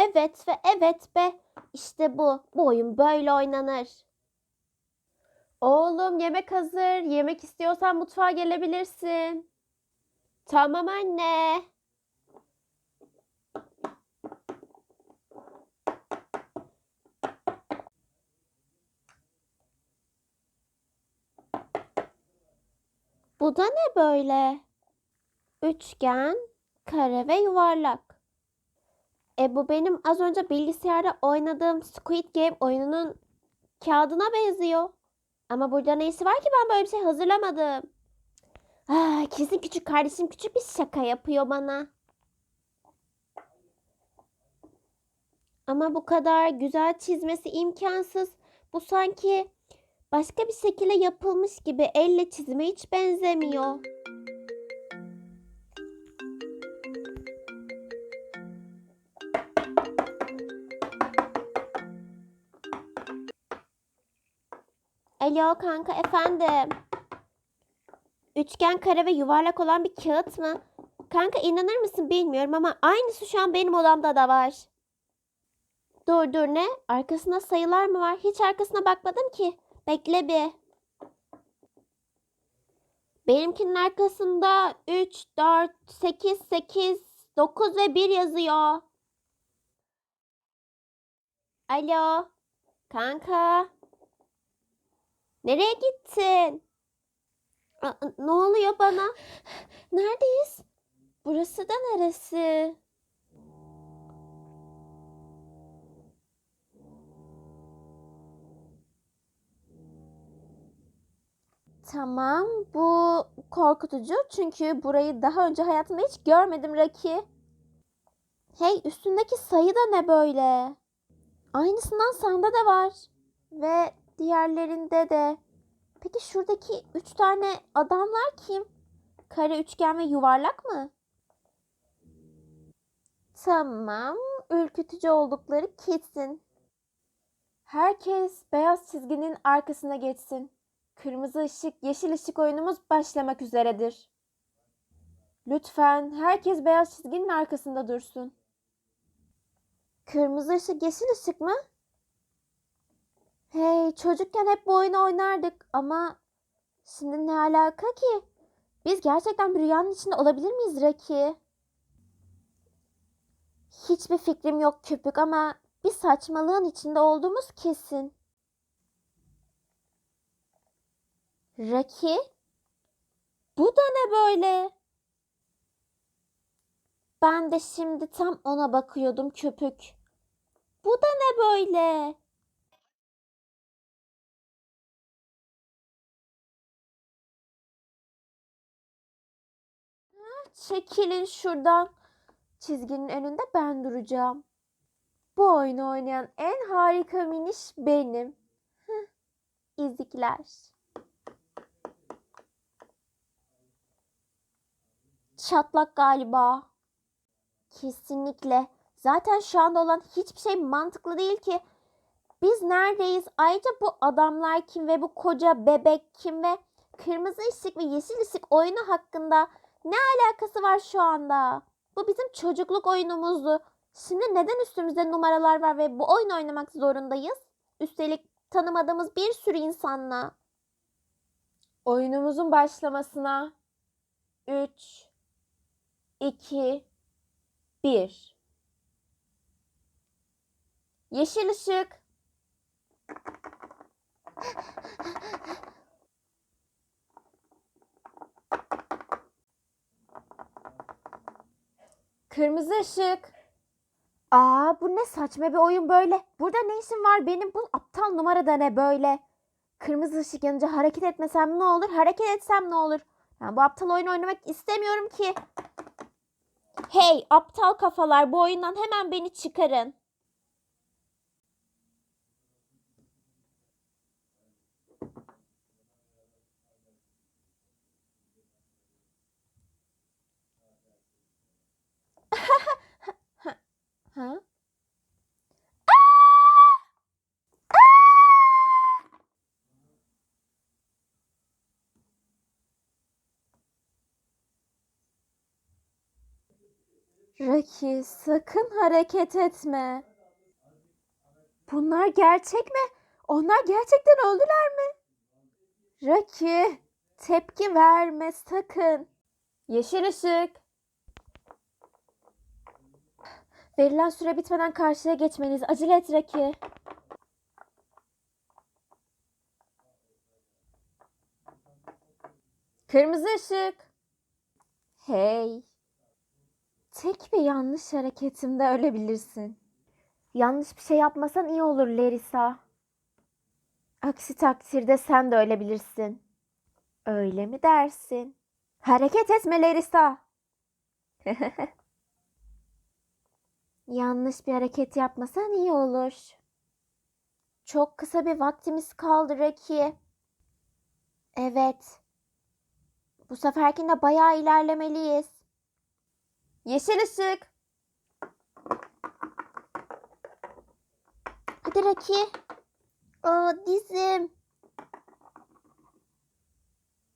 Evet ve evet be. İşte bu. Bu oyun böyle oynanır. Oğlum yemek hazır. Yemek istiyorsan mutfağa gelebilirsin. Tamam anne. Bu da ne böyle? Üçgen, kare ve yuvarlak. E bu benim az önce bilgisayarda oynadığım Squid Game oyununun kağıdına benziyor. Ama burada neyisi var ki ben böyle bir şey hazırlamadım. Ah, kesin küçük kardeşim küçük bir şaka yapıyor bana. Ama bu kadar güzel çizmesi imkansız. Bu sanki başka bir şekilde yapılmış gibi elle çizime hiç benzemiyor. Alo kanka efendim. Üçgen, kare ve yuvarlak olan bir kağıt mı? Kanka inanır mısın bilmiyorum ama aynısı şu an benim odamda da var. Dur dur ne? Arkasında sayılar mı var? Hiç arkasına bakmadım ki. Bekle bir. Benimkinin arkasında 3, 4, 8, 8, 9 ve 1 yazıyor. Alo. Kanka. Nereye gittin? Aa, ne oluyor bana? Neredeyiz? Burası da neresi? Tamam, bu korkutucu çünkü burayı daha önce hayatımda hiç görmedim Raki. Hey, üstündeki sayı da ne böyle? Aynısından sende de var. Ve diğerlerinde de. Peki şuradaki üç tane adamlar kim? Kare, üçgen ve yuvarlak mı? Tamam, ürkütücü oldukları kesin. Herkes beyaz çizginin arkasına geçsin. Kırmızı ışık, yeşil ışık oyunumuz başlamak üzeredir. Lütfen herkes beyaz çizginin arkasında dursun. Kırmızı ışık, yeşil ışık mı? Hey, çocukken hep bu oyunu oynardık ama şimdi ne alaka ki? Biz gerçekten bir rüyanın içinde olabilir miyiz Raki? Hiçbir fikrim yok köpük ama bir saçmalığın içinde olduğumuz kesin. Raki? Bu da ne böyle? Ben de şimdi tam ona bakıyordum köpük. Bu da ne böyle? Çekilin şuradan. Çizginin önünde ben duracağım. Bu oyunu oynayan en harika miniş benim. Hıh, İzikler. Çatlak galiba. Kesinlikle. Zaten şu anda olan hiçbir şey mantıklı değil ki. Biz neredeyiz? Ayrıca bu adamlar kim ve bu koca bebek kim ve kırmızı ışık ve yeşil ışık oyunu hakkında ne alakası var şu anda? Bu bizim çocukluk oyunumuzdu. Şimdi neden üstümüzde numaralar var ve bu oyun oynamak zorundayız? Üstelik tanımadığımız bir sürü insanla. Oyunumuzun başlamasına 3 2 1 Yeşil ışık. Kırmızı ışık. Aa bu ne saçma bir oyun böyle. Burada ne işin var benim bu aptal numara da ne böyle. Kırmızı ışık yanınca hareket etmesem ne olur? Hareket etsem ne olur? Ben bu aptal oyunu oynamak istemiyorum ki. Hey aptal kafalar bu oyundan hemen beni çıkarın. Ha? Raki sakın hareket etme. Bunlar gerçek mi? Onlar gerçekten öldüler mi? Raki tepki verme sakın. Yeşil ışık. Verilen süre bitmeden karşıya geçmeliyiz. Acele et Raki. Kırmızı ışık. Hey. Tek bir yanlış hareketimde ölebilirsin. Yanlış bir şey yapmasan iyi olur Lerisa. Aksi takdirde sen de ölebilirsin. Öyle mi dersin? Hareket etme Lerisa. Yanlış bir hareket yapmasan iyi olur. Çok kısa bir vaktimiz kaldı Reki. Evet. Bu seferkinde bayağı ilerlemeliyiz. Yeşil ışık. Hadi Raki. Aa dizim.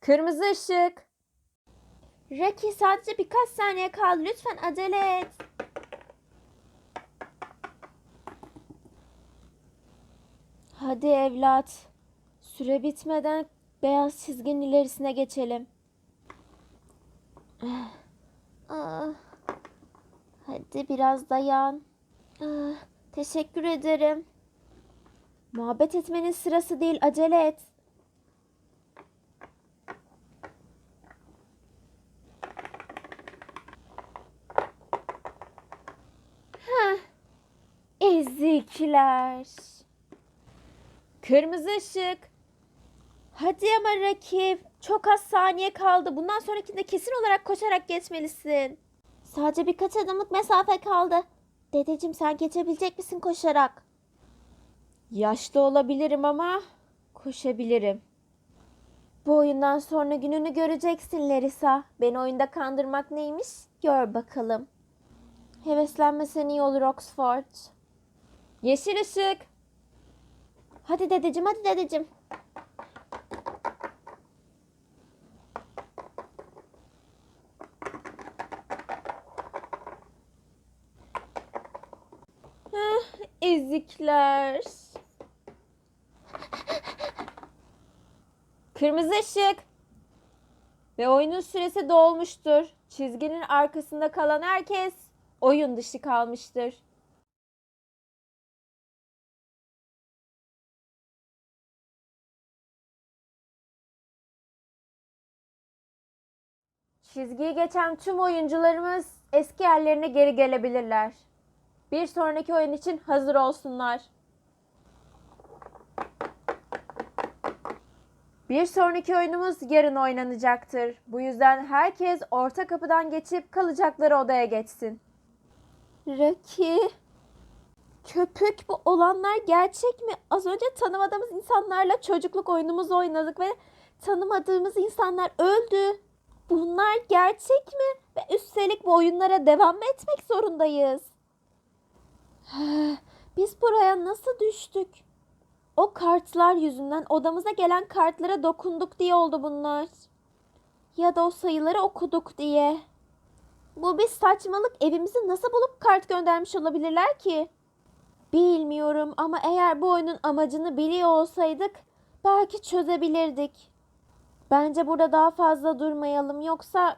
Kırmızı ışık. Raki sadece birkaç saniye kaldı. Lütfen acele et. Hadi evlat. Süre bitmeden beyaz çizginin ilerisine geçelim. Ah. Hadi biraz dayan. Ah, teşekkür ederim. Muhabbet etmenin sırası değil, acele et. Heh. Ezikler. Kırmızı ışık. Hadi ama rakip. Çok az saniye kaldı. Bundan sonrakinde kesin olarak koşarak geçmelisin. Sadece birkaç adımlık mesafe kaldı. Dedeciğim sen geçebilecek misin koşarak? Yaşlı olabilirim ama koşabilirim. Bu oyundan sonra gününü göreceksin Larissa. Beni oyunda kandırmak neymiş? Gör bakalım. Heveslenmesen iyi olur Oxford. Yeşil ışık. Hadi dedeciğim, hadi dedeciğim. Heh, ezikler. Kırmızı ışık. Ve oyunun süresi dolmuştur. Çizginin arkasında kalan herkes oyun dışı kalmıştır. Çizgiyi geçen tüm oyuncularımız eski yerlerine geri gelebilirler. Bir sonraki oyun için hazır olsunlar. Bir sonraki oyunumuz yarın oynanacaktır. Bu yüzden herkes orta kapıdan geçip kalacakları odaya geçsin. Raki, köpük bu olanlar gerçek mi? Az önce tanımadığımız insanlarla çocukluk oyunumuzu oynadık ve tanımadığımız insanlar öldü. Bunlar gerçek mi? Ve üstelik bu oyunlara devam etmek zorundayız? Biz buraya nasıl düştük? O kartlar yüzünden odamıza gelen kartlara dokunduk diye oldu bunlar. Ya da o sayıları okuduk diye. Bu bir saçmalık. Evimizi nasıl bulup kart göndermiş olabilirler ki? Bilmiyorum ama eğer bu oyunun amacını biliyor olsaydık belki çözebilirdik. Bence burada daha fazla durmayalım yoksa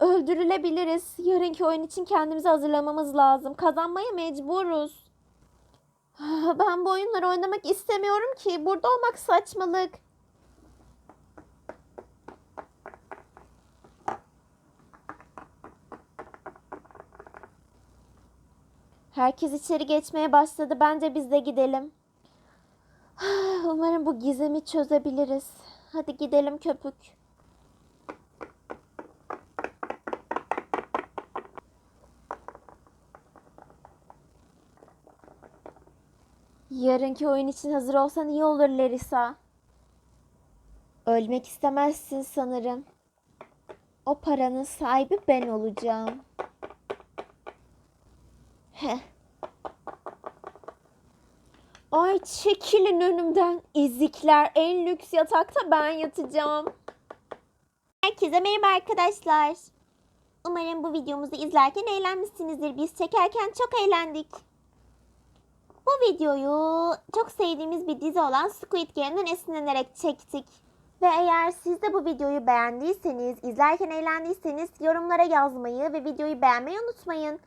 öldürülebiliriz. Yarınki oyun için kendimizi hazırlamamız lazım. Kazanmaya mecburuz. Ben bu oyunları oynamak istemiyorum ki. Burada olmak saçmalık. Herkes içeri geçmeye başladı. Bence biz de gidelim. Umarım bu gizemi çözebiliriz. Hadi gidelim köpük. Yarınki oyun için hazır olsan iyi olur Larissa. Ölmek istemezsin sanırım. O paranın sahibi ben olacağım. Heh. Ay çekilin önümden izikler. En lüks yatakta ben yatacağım. Herkese merhaba arkadaşlar. Umarım bu videomuzu izlerken eğlenmişsinizdir. Biz çekerken çok eğlendik. Bu videoyu çok sevdiğimiz bir dizi olan Squid Game'den esinlenerek çektik. Ve eğer siz de bu videoyu beğendiyseniz, izlerken eğlendiyseniz yorumlara yazmayı ve videoyu beğenmeyi unutmayın.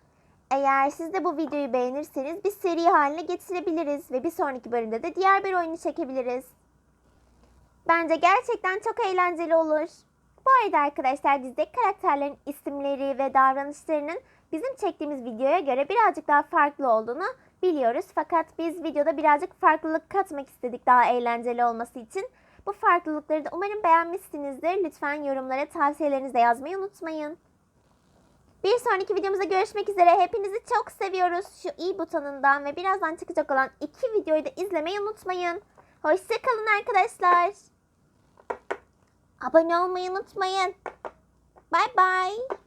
Eğer siz de bu videoyu beğenirseniz bir seri haline getirebiliriz ve bir sonraki bölümde de diğer bir oyunu çekebiliriz. Bence gerçekten çok eğlenceli olur. Bu arada arkadaşlar dizideki karakterlerin isimleri ve davranışlarının bizim çektiğimiz videoya göre birazcık daha farklı olduğunu biliyoruz. Fakat biz videoda birazcık farklılık katmak istedik daha eğlenceli olması için. Bu farklılıkları da umarım beğenmişsinizdir. Lütfen yorumlara tavsiyelerinizi de yazmayı unutmayın. Bir sonraki videomuzda görüşmek üzere. Hepinizi çok seviyoruz. Şu i butonundan ve birazdan çıkacak olan iki videoyu da izlemeyi unutmayın. Hoşçakalın arkadaşlar. Abone olmayı unutmayın. Bye bye.